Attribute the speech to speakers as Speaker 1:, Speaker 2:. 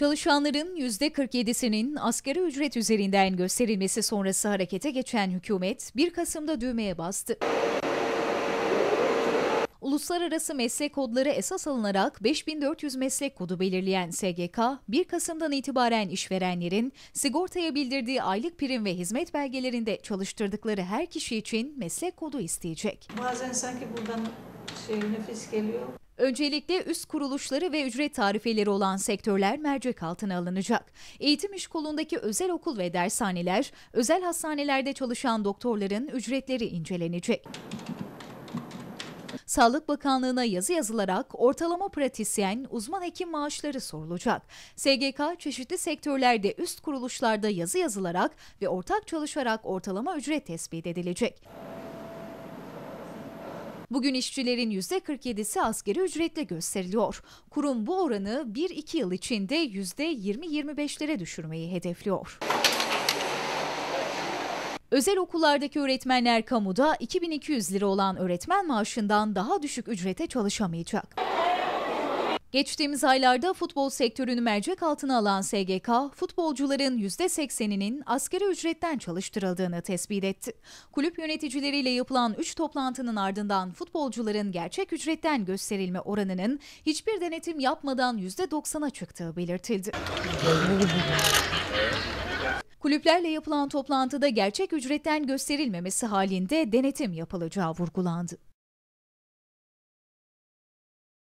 Speaker 1: Çalışanların %47'sinin asgari ücret üzerinden gösterilmesi sonrası harekete geçen hükümet 1 Kasım'da düğmeye bastı. Uluslararası meslek kodları esas alınarak 5400 meslek kodu belirleyen SGK, 1 Kasım'dan itibaren işverenlerin sigortaya bildirdiği aylık prim ve hizmet belgelerinde çalıştırdıkları her kişi için meslek kodu isteyecek.
Speaker 2: Bazen sanki buradan şey nefis geliyor.
Speaker 1: Öncelikle üst kuruluşları ve ücret tarifeleri olan sektörler mercek altına alınacak. Eğitim iş kolundaki özel okul ve dershaneler, özel hastanelerde çalışan doktorların ücretleri incelenecek. Sağlık Bakanlığı'na yazı yazılarak ortalama pratisyen, uzman hekim maaşları sorulacak. SGK çeşitli sektörlerde üst kuruluşlarda yazı yazılarak ve ortak çalışarak ortalama ücret tespit edilecek. Bugün işçilerin %47'si asgari ücretle gösteriliyor. Kurum bu oranı 1-2 yıl içinde %20-25'lere düşürmeyi hedefliyor. Özel okullardaki öğretmenler kamuda 2200 lira olan öğretmen maaşından daha düşük ücrete çalışamayacak. Geçtiğimiz aylarda futbol sektörünü mercek altına alan SGK, futbolcuların %80'inin asgari ücretten çalıştırıldığını tespit etti. Kulüp yöneticileriyle yapılan 3 toplantının ardından futbolcuların gerçek ücretten gösterilme oranının hiçbir denetim yapmadan %90'a çıktığı belirtildi. Kulüplerle yapılan toplantıda gerçek ücretten gösterilmemesi halinde denetim yapılacağı vurgulandı.